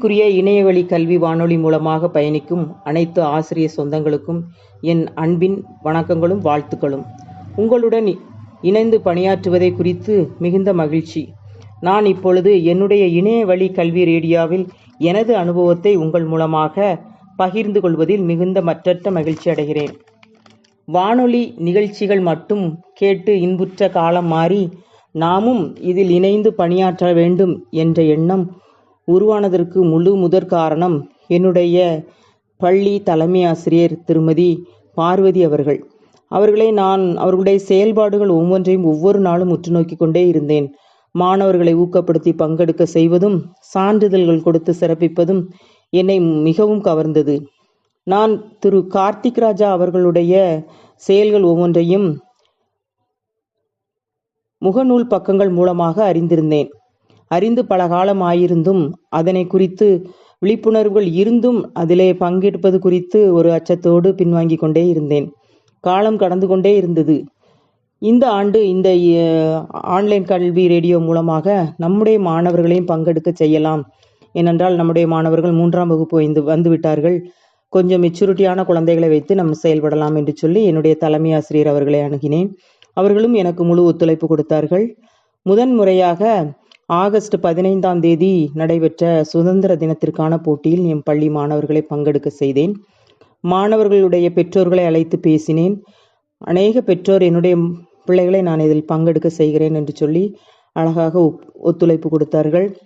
அன்பிற்குரிய இணையவழி கல்வி வானொலி மூலமாக பயணிக்கும் அனைத்து ஆசிரிய சொந்தங்களுக்கும் என் அன்பின் வணக்கங்களும் வாழ்த்துக்களும். உங்களுடன் இணைந்து பணியாற்றுவதை குறித்து மிகுந்த மகிழ்ச்சி. நான் இப்பொழுது என்னுடைய இணையவழி கல்வி ரேடியோவில் எனது அனுபவத்தை உங்கள் மூலமாக பகிர்ந்து கொள்வதில் மிகுந்த மற்றற்ற மகிழ்ச்சி அடைகிறேன். வானொலி நிகழ்ச்சிகள் மட்டும் கேட்டு இன்புற்ற காலம் மாறி நாமும் இதில் இணைந்து பணியாற்ற வேண்டும் என்ற எண்ணம் உருவானதற்கு முழு முதற் காரணம் என்னுடைய பள்ளி தலைமை ஆசிரியர் திருமதி பார்வதி அவர்கள். அவர்களை நான் அவர்களுடைய செயல்பாடுகள் ஒவ்வொன்றையும் ஒவ்வொரு நாளும் உற்று நோக்கி கொண்டே இருந்தேன். மாணவர்களை ஊக்கப்படுத்தி பங்கெடுக்க செய்வதும் சான்றிதழ்கள் கொடுத்து சிறப்பிப்பதும் என்னை மிகவும் கவர்ந்தது. நான் திரு கார்த்திக் ராஜா அவர்களுடைய செயல்கள் ஒவ்வொன்றையும் முகநூல் பக்கங்கள் மூலமாக அறிந்திருந்தேன். அறிந்து பல காலம் ஆயிருந்தும் அதனை குறித்து விழிப்புணர்வுகள் இருந்தும் அதிலே பங்கெடுப்பது குறித்து ஒரு அச்சத்தோடு பின்வாங்கி கொண்டே இருந்தேன். காலம் கடந்து கொண்டே இருந்தது. இந்த ஆண்டு இந்த ஆன்லைன் கல்வி ரேடியோ மூலமாக நம்முடைய மாணவர்களையும் பங்கெடுக்க செய்யலாம். ஏனென்றால் நம்முடைய மாணவர்கள் மூன்றாம் வகுப்பு வந்து வந்து விட்டார்கள் கொஞ்சம் மெச்சூரிட்டியான குழந்தைகளை வைத்து நம்ம செயல்படலாம் என்று சொல்லி என்னுடைய தலைமை ஆசிரியர் அவர்களை அணுகினேன். அவர்களும் எனக்கு முழு ஒத்துழைப்பு கொடுத்தார்கள். முதன் முறையாக ஆகஸ்ட் பதினைந்தாம் தேதி நடைபெற்ற சுதந்திர தினத்திற்கான போட்டியில் என் பள்ளி மாணவர்களை பங்கெடுக்க செய்தேன். மாணவர்களுடைய பெற்றோர்களை அழைத்து பேசினேன். அநேக பெற்றோர் என்னுடைய பிள்ளைகளை நான் இதில் பங்கெடுக்க செய்கிறேன் என்று சொல்லி அழகாக ஒப்- ஒத்துழைப்பு கொடுத்தார்கள்.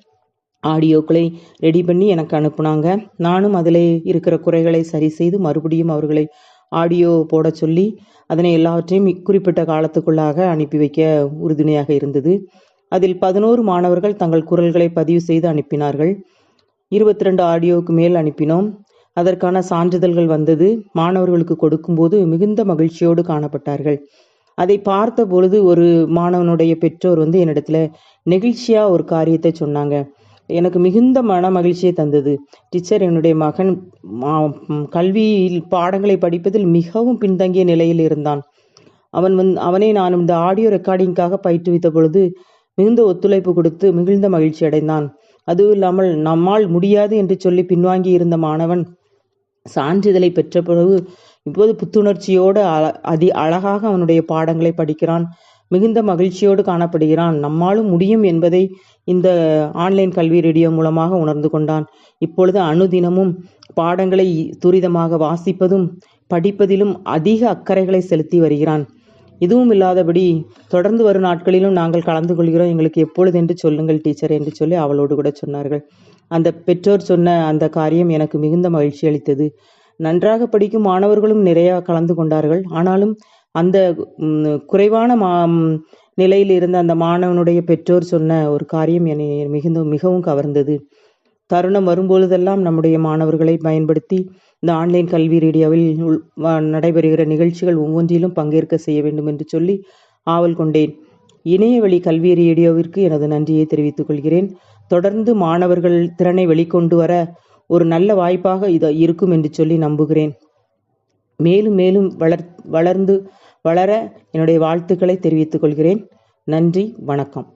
ஆடியோக்களை ரெடி பண்ணி எனக்கு அனுப்புனாங்க. நானும் அதில் இருக்கிற குறைகளை சரி செய்து மறுபடியும் அவர்களை ஆடியோ போட சொல்லி அதனை எல்லாவற்றையும் குறிப்பிட்ட காலத்துக்குள்ளாக அனுப்பி வைக்க உறுதுணையாக இருந்தது. அதில் பதினோரு மாணவர்கள் தங்கள் குரல்களை பதிவு செய்து அனுப்பினார்கள். இருபத்தி ரெண்டு ஆடியோவுக்கு மேல் அனுப்பினோம். அதற்கான சான்றிதழ்கள் வந்தது. மாணவர்களுக்கு கொடுக்கும்போது மிகுந்த மகிழ்ச்சியோடு காணப்பட்டார்கள். அதை பார்த்த பொழுது ஒரு மாணவனுடைய பெற்றோர் வந்து என்னிடத்துல நெகிழ்ச்சியா ஒரு காரியத்தை சொன்னாங்க. எனக்கு மிகுந்த மன மகிழ்ச்சியை தந்தது. டீச்சர் என்னுடைய மகன் கல்வியில் பாடங்களை படிப்பதில் மிகவும் பின்தங்கிய நிலையில் இருந்தான். அவன் வந் அவனை நான் இந்த ஆடியோ ரெக்கார்டிங்காக பயிற்றுவித்த பொழுது மிகுந்த ஒத்துழைப்பு கொடுத்து மிகுந்த மகிழ்ச்சி அடைந்தான். அதுவும் இல்லாமல் நம்மால் முடியாது என்று சொல்லி பின்வாங்கி இருந்த மாணவன் சான்றிதழை பெற்ற பிறகு இப்போது புத்துணர்ச்சியோடு அழ- அதி அழகாக அவனுடைய பாடங்களை படிக்கிறான். மிகுந்த மகிழ்ச்சியோடு காணப்படுகிறான். நம்மாலும் முடியும் என்பதை இந்த ஆன்லைன் கல்வி ரேடியோ மூலமாக உணர்ந்து கொண்டான். இப்பொழுது அணுதினமும் பாடங்களை துரிதமாக வாசிப்பதும் படிப்பதிலும் அதிக அக்கறைகளை செலுத்தி வருகிறான். இதுவும் இல்லாதபடி தொடர்ந்து வரும் நாட்களிலும் நாங்கள் கலந்து கொள்கிறோம். எங்களுக்கு எப்பொழுது என்று சொல்லுங்கள் டீச்சர் என்று சொல்லி அவளோடு கூட சொன்னார்கள். அந்த பெற்றோர் சொன்ன அந்த காரியம் எனக்கு மிகுந்த மகிழ்ச்சி அளித்தது. நன்றாக படிக்கும் மாணவர்களும் நிறைய கலந்து கொண்டார்கள். ஆனாலும் அந்த குறைவான மா நிலையில் இருந்த அந்த மாணவனுடைய பெற்றோர் சொன்ன ஒரு காரியம் என்னை மிகுந்த மிகவும் கவர்ந்தது. தருணம் வரும்பொழுதெல்லாம் நம்முடைய மாணவர்களை பயன்படுத்தி இந்த ஆன்லைன் கல்வி ரேடியோவில் நடைபெறுகிற நிகழ்ச்சிகள் ஒவ்வொன்றிலும் பங்கேற்க செய்ய வேண்டும் என்று சொல்லி ஆவல் கொண்டேன். இணையவழி கல்வி ரேடியோவிற்கு எனது நன்றியை தெரிவித்துக் கொள்கிறேன். தொடர்ந்து மாணவர்கள் திறனை வெளிக்கொண்டு வர ஒரு நல்ல வாய்ப்பாக இது இருக்கும் என்று சொல்லி நம்புகிறேன். மேலும் மேலும் வளர் வளர்ந்து வளர என்னுடைய வாழ்த்துக்களை தெரிவித்துக் கொள்கிறேன். நன்றி வணக்கம்.